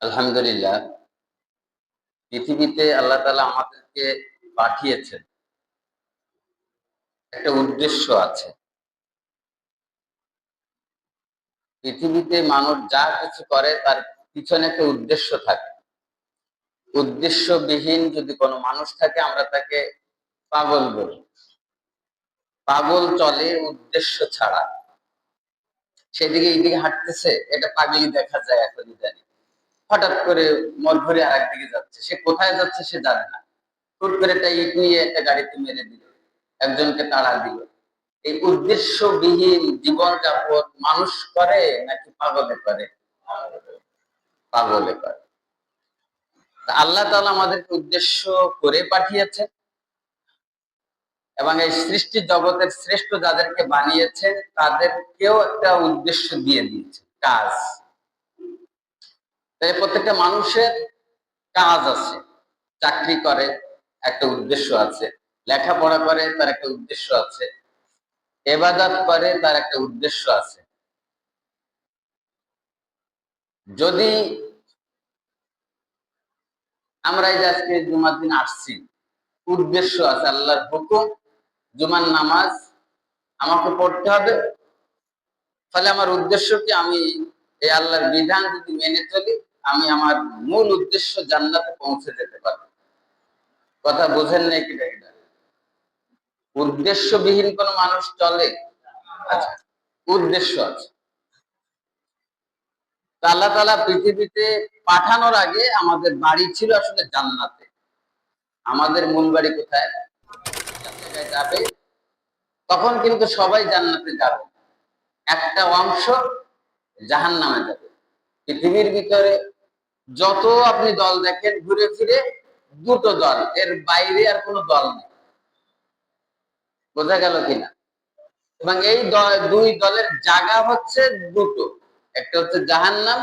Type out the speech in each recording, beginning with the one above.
আলহামদুলিল্লাহ, পৃথিবীতে আল্লাহ তালা আমাদেরকে পাঠিয়েছেন। একটা উদ্দেশ্য আছে। পৃথিবীতে মানুষ যা কিছু করে, তার পিছনে একটা উদ্দেশ্য থাকে। উদ্দেশ্যবিহীন যদি কোনো মানুষ থাকে, আমরা তাকে পাগল বলি। পাগল চলে উদ্দেশ্য ছাড়া। সেদিকে এইদিকে হাঁটতেছে, এটা পাগলি দেখা যায় এখন জানি। হঠাৎ করে মন ভরে আর একদিকে যাচ্ছে। সে কোথায় যাচ্ছে সে জানে না। হুট করে একটা ইট নিয়ে একটা গাড়িতে মেরে দিল। একজনকে তাড়া দিল। এই উদ্দেশ্যবিহীন জীবন যাপন মানুষ করে নাকি পাগলে করে? পাগলে করে। আল্লাহ তাআলা আমাদেরকে উদ্দেশ্য করে পাঠিয়েছে এবং এই সৃষ্টি জগতের শ্রেষ্ঠ যাদেরকে বানিয়েছেন তাদেরকেও একটা উদ্দেশ্য দিয়ে দিয়েছে। কাজ। তাই প্রত্যেকটা মানুষের কাজ আছে, চাকরি করে, একটা উদ্দেশ্য আছে, লেখাপড়া করে, তার একটা উদ্দেশ্য আছে, এবাদাত করে, তার একটা উদ্দেশ্য আছে। যদি আমরা এই যে আজকে জুমার দিন আসছি, উদ্দেশ্য আছে, আল্লাহর হুকুম, জুমার নামাজ আমাকে পড়তে হবে, তাহলে আমার উদ্দেশ্য কি? আমি এই আল্লাহর বিধান যদি মেনে চলি আমি আমার মূল উদ্দেশ্য জান্নাতে পৌঁছে যেতে পারব। কথা বোঝেন নাই কিনা এটা উদ্দেশ্যবিহীন কোন মানুষ চলে? আচ্ছা উদ্দেশ্য আছে। তা আল্লাহ তালা পৃথিবীতে পাঠানোর আগে আমাদের বাড়ি ছিল আসলে জান্নাতে। আমাদের মূল বাড়ি কোথায়? যাবে, তখন কিন্তু সবাই জান্নাতে যাবে। একটা অংশ জাহান নামে যাবে। পৃথিবীর ভিতরে যত আপনি দল দেখেন ঘুরে ফিরে, দুটো দল, এর বাইরে আর কোনো দল নেই। বোঝা গেল কিনা? এবং এই দুই দলের জায়গা হচ্ছে দুটো। একটা হচ্ছে জাহান্নাম,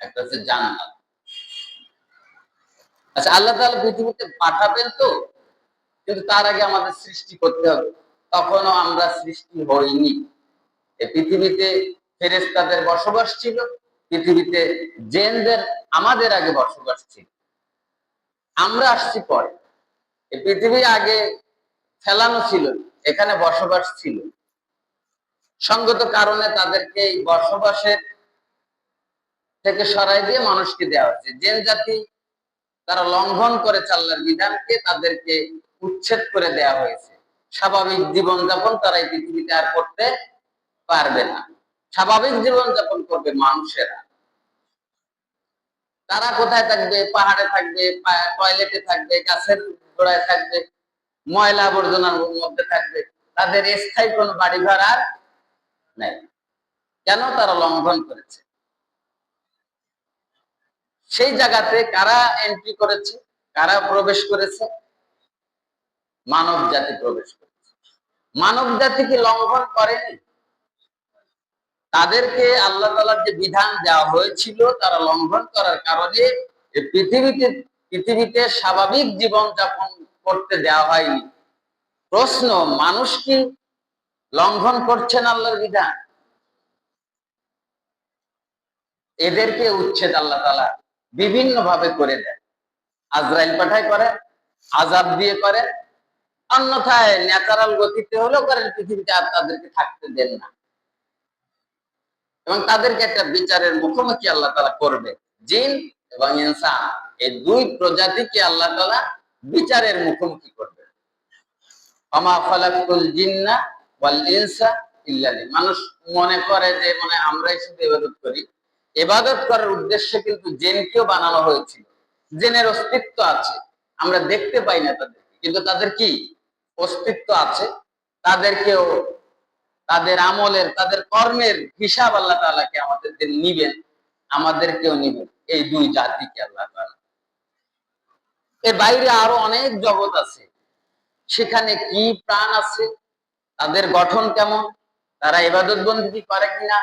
একটা হচ্ছে জান্নাত। আচ্ছা আল্লাহ তাআলা পৃথিবীতে পাঠাবেন তো, কিন্তু তার আগে আমাদের সৃষ্টি করতে হবে। তখনও আমরা সৃষ্টি হইনি। পৃথিবীতে ফেরেস্তাদের বসবাস ছিল পৃথিবীতে জেনদের আমাদের আগে বসবাস ছিল। আমরা আসছি পরে। পৃথিবী আগে ফেলানো ছিল এখানে বসবাস ছিল। সঙ্গত কারণে তাদেরকে এই বসবাসের থেকে সরাই দিয়ে মানুষকে দেওয়া হয়েছে। জেন জাতি তারা লঙ্ঘন করে চাল্লার বিধানকে তাদেরকে উচ্ছেদ করে দেওয়া হয়েছে। স্বাভাবিক জীবনযাপন তারা এই পৃথিবীতে আর করতে পারবে না। স্বাভাবিক জীবনযাপন করবে মানুষেরা। তারা কোথায় থাকবে? পাহাড়ে থাকবে টয়লেটে থাকবে, গাছের গোড়ায় থাকবে, ময়লা আবর্জনার মধ্যে থাকবে। তাদের স্থায়ী কোনো বাড়ি ঘর আর নেই। কেন তারা লঙ্ঘন করেছে? সেই জায়গাতে কারা এন্ট্রি করেছে? কারা প্রবেশ করেছে? মানব জাতি প্রবেশ করেছে। মানব জাতি কি লঙ্ঘন করেনি? তাদেরকে আল্লাহ তালার যে বিধান দেওয়া হয়েছিল, তারা লঙ্ঘন করার কারণে পৃথিবীতে পৃথিবীতে স্বাভাবিক জীবন যাপন করতে দেওয়া হয়নি। প্রশ্ন, মানুষ কি লঙ্ঘন করছেন আল্লাহর বিধান? এদেরকে উচ্ছেদ আল্লাহ তালা বিভিন্ন ভাবে করে দেয় আজরাইল পাঠায় করে আজাব দিয়ে করে, অন্যথায় ন্যাচারাল গতিতে হলেও করেন, পৃথিবীতে আর তাদেরকে থাকতে দেন না। এবং তাদেরকে একটা বিচারের মুখোমুখি আল্লাহ তালা করবে। জিন এবং ইনসান, এই দুই প্রজাতিকে আল্লাহ তালা বিচারের মুখোমুখি করবে। অমা ফলাকুল জিন্না ওয়াল ইনসা ইল্লালি মানুষ মনে করে যে মানে আমরাই শুধু ইবাদত করি। এবাদত করার উদ্দেশ্যে কিন্তু জেনকেও বানানো হয়েছিল। জেনের অস্তিত্ব আছে, আমরা দেখতে পাই না তাদের কিন্তু তাদের কি? অস্তিত্ব আছে। তাদেরকেও তাদের আমলের, তাদের কর্মের হিসাব আল্লাহ তালাকে আমাদের নিবেন, আমাদেরকেও নিবেন, এই দুই জাতিকে আল্লাহ তালা এর বাইরে আরও অনেক জগৎ আছে, সেখানে কি প্রাণ আছে, তাদের গঠন কেমন, তারা ইবাদত বন্দী করে কিনা,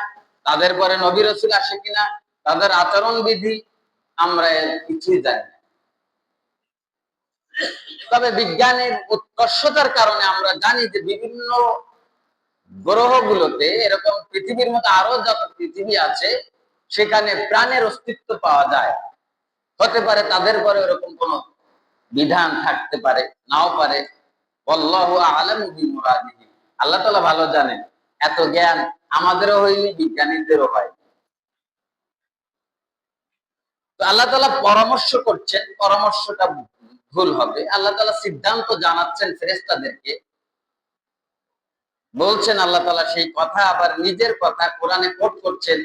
তাদের পরে নবী রসুল আসে কিনা, তাদের আচরণ বিধি, আমরা কিছুই জানি না। তবে বিজ্ঞানের উৎকর্ষতার কারণে আমরা জানি যে বিভিন্ন গ্রহগুলোতে এরকম পৃথিবীর মতো আরও যত পৃথিবী আছে, সেখানে প্রাণের অস্তিত্ব পাওয়া যায়। হতে পারে তাদের পরে এরকম কোন বিধান থাকতে পারে, নাও পারে। আল্লাহ আলম আল্লাহ তালা ভালো জানেন, এত জ্ঞান আমাদেরও হয়নি, বিজ্ঞানীদেরও হয়। তো আল্লাহ তালা পরামর্শ করছেন, পরামর্শটা ভুল হবে। আল্লাহ তালা সিদ্ধান্ত জানাচ্ছেন ফেরেস্তাদেরকে বলছেন আল্লাহ তালা সেই কথা আবার নিজের কথা কোরআনে কোট করছেন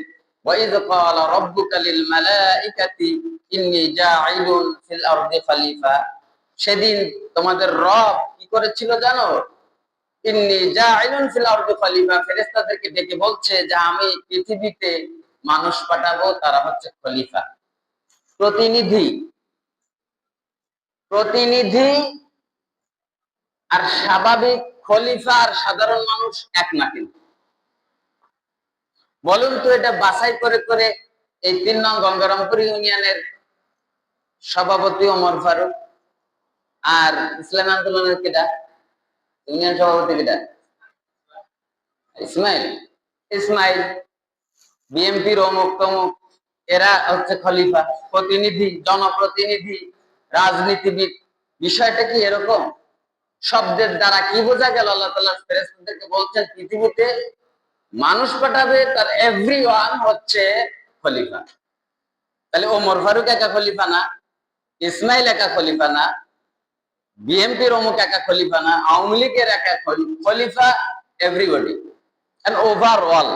وَإِذْ قَالَ رَبُّكَ لِلْمَلَائِكَةِ إِنِّي جَاعِلٌ فِي الْأَرْضِ خَلِيفَةً সেদিন তোমাদের রব কি করেছিল জানো ইন্নি জাইলুন ফিল আরদি খলিফা ফেরেশতাদেরকে ডেকে বলছে যে আমি পৃথিবীতে মানুষ পাঠাবো তারা হচ্ছে খলিফা প্রতিনিধি প্রতিনিধি আর স্বাভাবিক খলিফা আর সাধারণ মানুষ এক না কিন্তু। বলুন তো এটা বাছাই করে করে এই তিন নং গঙ্গারামপুর ইউনিয়নের সভাপতি ওমর ফারুক আর ইসলাম আন্দোলনের কেটা ইউনিয়ন সভাপতি কেটা ইসমাইল। ইসমাইল, বিএমপির অমুক তমুক, এরা হচ্ছে খলিফা, প্রতিনিধি, জনপ্রতিনিধি, রাজনীতিবিদ। বিষয়টা কি এরকম? শব্দের দ্বারা কি বোঝা গেল? আল্লাহ তালা ফেরেস্তাদেরকে বলছেন, পৃথিবীতে মানুষ পাঠাবে, তার এভরি ওয়ান হচ্ছে খলিফা। তাহলে ওমর ফারুক একা খলিফা না, ইসমাইল একা খলিফা না, বিএনপির অমুক একা খলিফা না, আওয়ামী লীগের একা খলিফা এভরিবডি ওভারঅল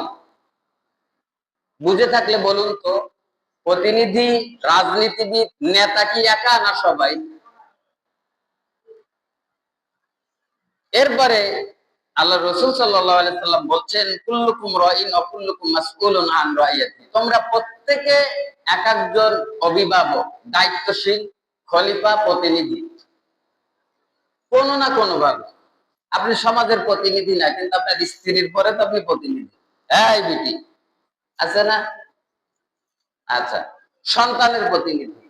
বুঝে থাকলে বলুন তো, প্রতিনিধি, রাজনীতিবিদ, নেতা কি একা না সবাই? এরপরে আল্লাহ রসুল সাল্লাম বলছেন, কুল্লুকুম রাইন অকুল্লুকুম মাসউলুন আন রাইয়াতি। তোমরা প্রত্যেকে এক একজন অভিভাবক, দায়িত্বশীল খলিফা, প্রতিনিধি। কোন না কোন ভাবে আপনি সমাজের প্রতিনিধি না, কিন্তু আপনার স্ত্রীর পরে তো আপনি প্রতিনিধি। এই বিটি, আছে না? আচ্ছা সন্তানের প্রতিনিধি।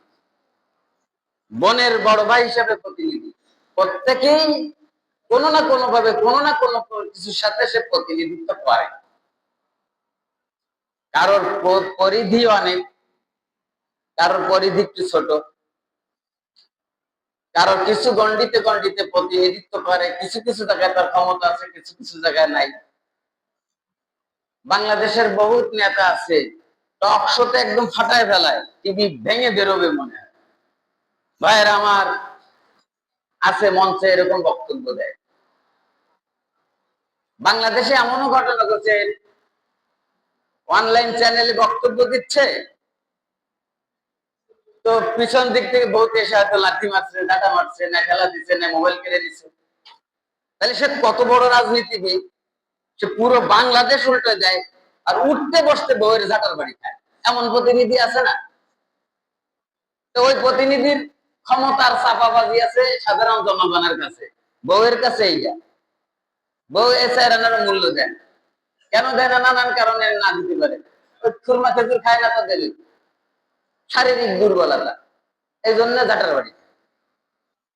বোনের বড় ভাই হিসাবে প্রতিনিধি। প্রত্যেকেই কোনো না কোনো ভাবে কোনো না কোনো কিছুর সাথে সে প্রতিনিধিত্ব করে। কারোর পরিধি অনেক, কারোর পরিধি একটু ছোট। কারোর কিছু গণ্ডিতে গণ্ডিতে প্রতিনিধিত্ব করে, কিছু কিছু জায়গায় তার ক্ষমতা আছে, কিছু কিছু জায়গায় নাই। বাংলাদেশের বহুত নেতা আছে, টক শোতে একদম ফাটায় ফেলায়, টিভি ভেঙে বেরোবে মনে হয়। ভাইয়ের আমার আছে মঞ্চে এরকম বক্তব্য দেয়। বাংলাদেশে এমনও ঘটনা ঘটছে অনলাইন চ্যানেলে বক্তব্য দিচ্ছে। তো পিছন দিক থেকে বহুত এসে হয়তো লাঠি মারছে, ডাটা মারছে, না খেলা দিচ্ছে, না মোবাইল কেড়ে দিচ্ছে। তাহলে সে কত বড় রাজনীতিবিদ? সে পুরো বাংলাদেশ উল্টে দেয় আর উঠতে বসতে বউয়ের ঝাঁটার বাড়ি খায়। এমন প্রতিনিধি আছে না? তো ওই প্রতিনিধির ক্ষমতার চাপাবাজি আছে সাধারণ জনগণের কাছে। বউয়ের কাছে এইটা। বউ এসে রান্নার মূল্য দেন কেন দেয় না? নানান কারণে না দিতে পারে। খুরমা খেজুর খায় না তো দেবে। শারীরিক দুর্বলতা। এই জন্য জাটার বাড়ি।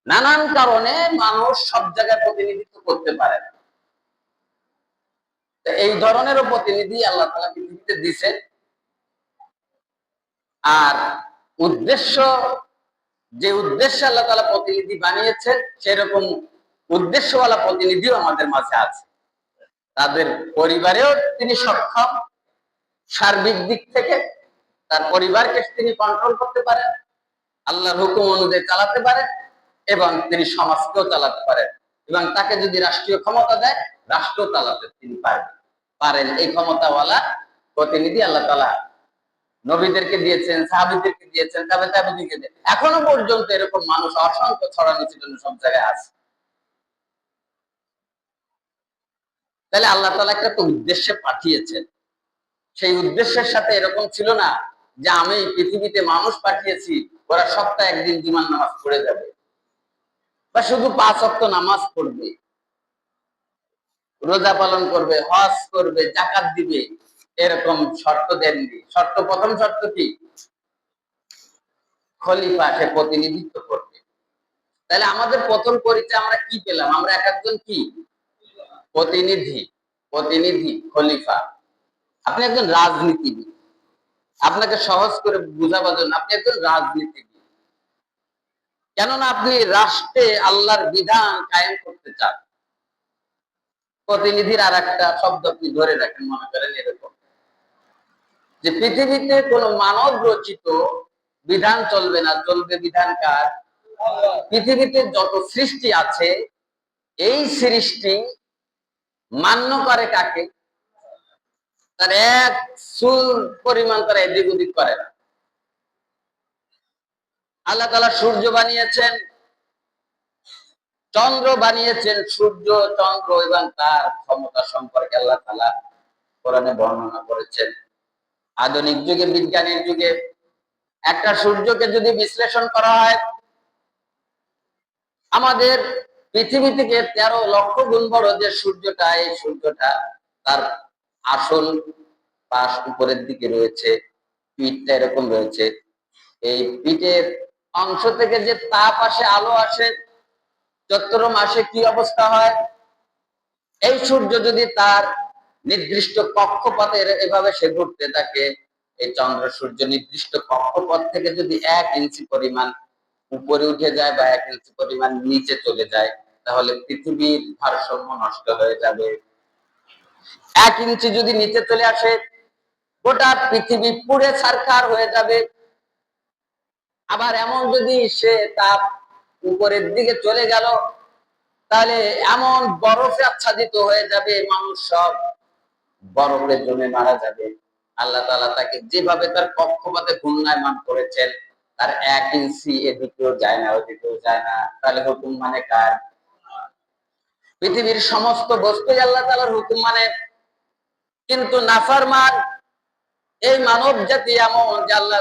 নানান কারণে মানুষ সব জায়গায় প্রতিনিধিত্ব করতে পারে এই ধরনেরও প্রতিনিধি আল্লাহ তালা পৃথিবীতে দিছেন আর উদ্দেশ্য, যে উদ্দেশ্যে আল্লাহ তালা প্রতিনিধি বানিয়েছেন, সেরকম উদ্দেশ্যওয়ালা প্রতিনিধিও আমাদের মাঝে আছে। তাদের পরিবারেও তিনি সক্ষম। সার্বিক দিক থেকে তার পরিবারকে তিনি কন্ট্রোল করতে পারেন, আল্লাহর হুকুম অনুযায়ী চালাতে পারেন এবং তিনি সমাজকেও চালাতে পারেন এবং তাকে যদি রাষ্ট্রীয় ক্ষমতা দেয় রাষ্ট্র চালাতে তিনি পারেন। পারেন এই ক্ষমতাওয়ালা প্রতিনিধি আল্লাহ তালা নবীদেরকে দিয়েছেন, সাহাবিদেরকে দিয়েছেন, তবে তাবিদিকে এখনও পর্যন্ত এরকম মানুষ অসংখ্য ছড়ানো ছিল, সব জায়গায় আছে। তাহলে আল্লাহ তালা একটা তো উদ্দেশ্যে পাঠিয়েছেন। সেই উদ্দেশ্যের সাথে এরকম ছিল না যে আমি পৃথিবীতে মানুষ পাঠিয়েছি, ওরা সপ্তাহে একদিন জুমান নামাজ পড়ে যাবে। বা শুধু পাঁচ অক্ট নামাজ পড়বে, রোজা পালন করবে, হজ করবে, জাকাত দিবে, এরকম শর্ত দেননি। শর্ত, প্রথম শর্ত কি? খলিফা, সে প্রতিনিধিত্ব করবে। তাহলে আমাদের প্রথম পরিচয় আমরা কি পেলাম? আমরা এক একজন কি? প্রতিনিধি প্রতিনিধি, খলিফা। আপনি একজন রাজনীতিবিদ। আপনাকে সহজ করে বুঝাবার জন্য আপনি একজন রাজনীতিবিদ। কেননা আপনি রাষ্ট্রে আল্লাহর বিধান কায়েম করতে চান। প্রতিনিধির আর একটা শব্দ আপনি ধরে রাখেন, মনে করেন এরকম। যে পৃথিবীতে কোন মানব রচিত বিধান চলবে না, চলবে বিধান কার? পৃথিবীতে যত সৃষ্টি আছে, এই সৃষ্টি মান্য করে কাকে? তার এক চুল পরিমাণ তারা এদিক ওদিক করে আল্লাহ তালা সূর্য বানিয়েছেন, চন্দ্র বানিয়েছেন সূর্য, চন্দ্র এবং তার ক্ষমতা সম্পর্কে আল্লাহ তালা কোরআনে বর্ণনা করেছেন। আধুনিক যুগে, বিজ্ঞানের যুগে একটা সূর্যকে যদি বিশ্লেষণ করা হয়, আমাদের পৃথিবী থেকে তেরো লক্ষ গুণ বড় যে সূর্যটা, এই সূর্যটা তার আসল পাশ উপরের দিকে রয়েছে, পিঠটা এরকম রয়েছে। এই পিঠের অংশ থেকে যে তাপ আসে, আলো আসে, চৈত্র মাসে কি অবস্থা হয়? এই সূর্য যদি তার নির্দিষ্ট কক্ষপথে এভাবে সে ঘুরতে থাকে, এই চন্দ্র সূর্য নির্দিষ্ট কক্ষপথ থেকে যদি এক ইঞ্চি পরিমাণ উপরে উঠে যায় বা এক ইঞ্চি পরিমাণ নিচে চলে যায়, তাহলে পৃথিবীর ভারসাম্য নষ্ট হয়ে যাবে। এক ইঞ্চি যদি নিচে চলে আসে, গোটা পৃথিবী পুড়ে ছারখার হয়ে যাবে। আবার এমন যদি সে তাপ উপরের দিকে চলে গেল, তাহলে এমন বরফে আচ্ছাদিত হয়ে যাবে, মানুষ সব বরফে জমে মারা যাবে। আল্লাহ তাকে যেভাবে তার কক্ষপথে ঘূর্ণায়মান করেছেন তার এক ইঞ্চি এদিকেও যায় না, ওদিকেও যায় না। তাহলে হুকুম মানে কার? পৃথিবীর সমস্ত বস্তু আল্লাহ তালার হুকুম মানে। কিন্তু নাফারমান এই মানব জাতি এমন যে আল্লাহ